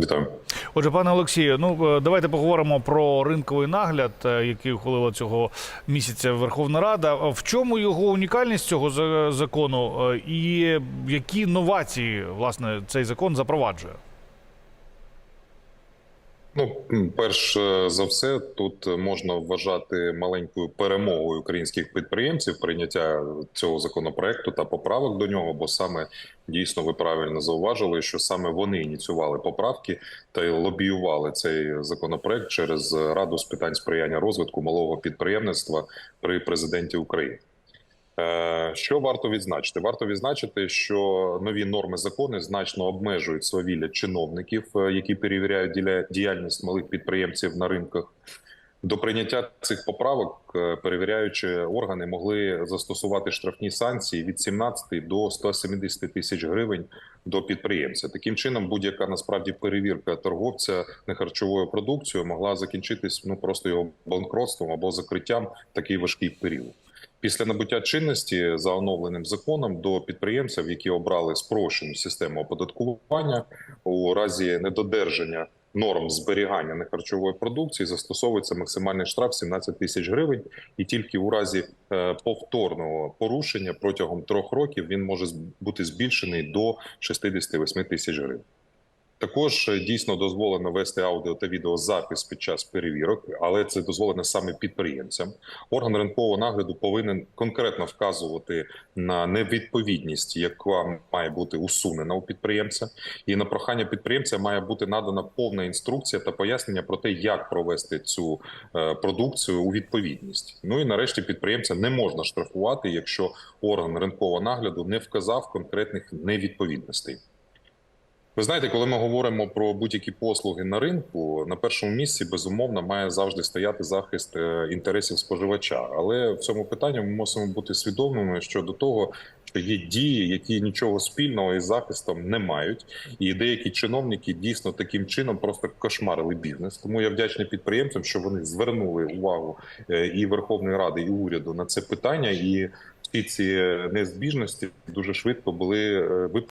вітаю. Отже, пане Олексію, ну е, давайте поговоримо про ринковий нагляд, е, який ухвалила цього місяця Верховна Рада. В чому його унікальність цього за- закону, е, і які новації власне цей закон запроваджує? Перш е, за все, тут можна вважати маленькою перемогою українських підприємців прийняття цього законопроекту та поправок до нього, бо саме дійсно ви правильно зауважили, що саме вони ініціювали поправки та лобіювали цей законопроект через Раду з питань сприяння розвитку малого підприємництва при президенті України. Е, Що варто відзначити? Варто відзначити, що нові норми закони значно обмежують свавілля чиновників, е, які перевіряють діяльність малих підприємців на ринках. До прийняття цих поправок е, перевіряючі органи могли застосувати штрафні санкції від 17 до 170 тисяч гривень до підприємця. Таким чином, будь-яка насправді перевірка торговця нехарчовою продукцією могла закінчитись ну просто його банкротством або закриттям такий важкий період. Після набуття чинності за оновленим законом до підприємців, які обрали спрощену систему оподаткування у разі недодержання норм зберігання нехарчової продукції, застосовується максимальний штраф 17 тисяч гривень, і тільки у разі е, повторного порушення протягом трьох років він може бути збільшений до 68 тисяч гривень. Також е, дійсно дозволено вести аудіо та відеозапис під час перевірок, але це дозволено саме підприємцям. Орган ринкового нагляду повинен конкретно вказувати на невідповідність, яка має бути усунена у підприємця, і на прохання підприємця має бути надана повна інструкція та пояснення про те, як провести цю е, продукцію у відповідність. Ну і нарешті підприємця не можна штрафувати, якщо орган ринкового нагляду не вказав конкретних невідповідностей. Ви знаєте, коли ми говоримо про будь-які послуги на ринку, на першому місці безумовно має завжди стояти захист е, інтересів споживача. Але в цьому питанні ми мусимо бути свідомими щодо того, що є дії, які нічого спільного із захистом не мають, і деякі чиновники дійсно таким чином просто кошмарили бізнес. Тому я вдячний підприємцям, що вони звернули увагу е, і Верховної Ради, і уряду на це питання, і всі ці незбіжності дуже швидко були е, виправлені.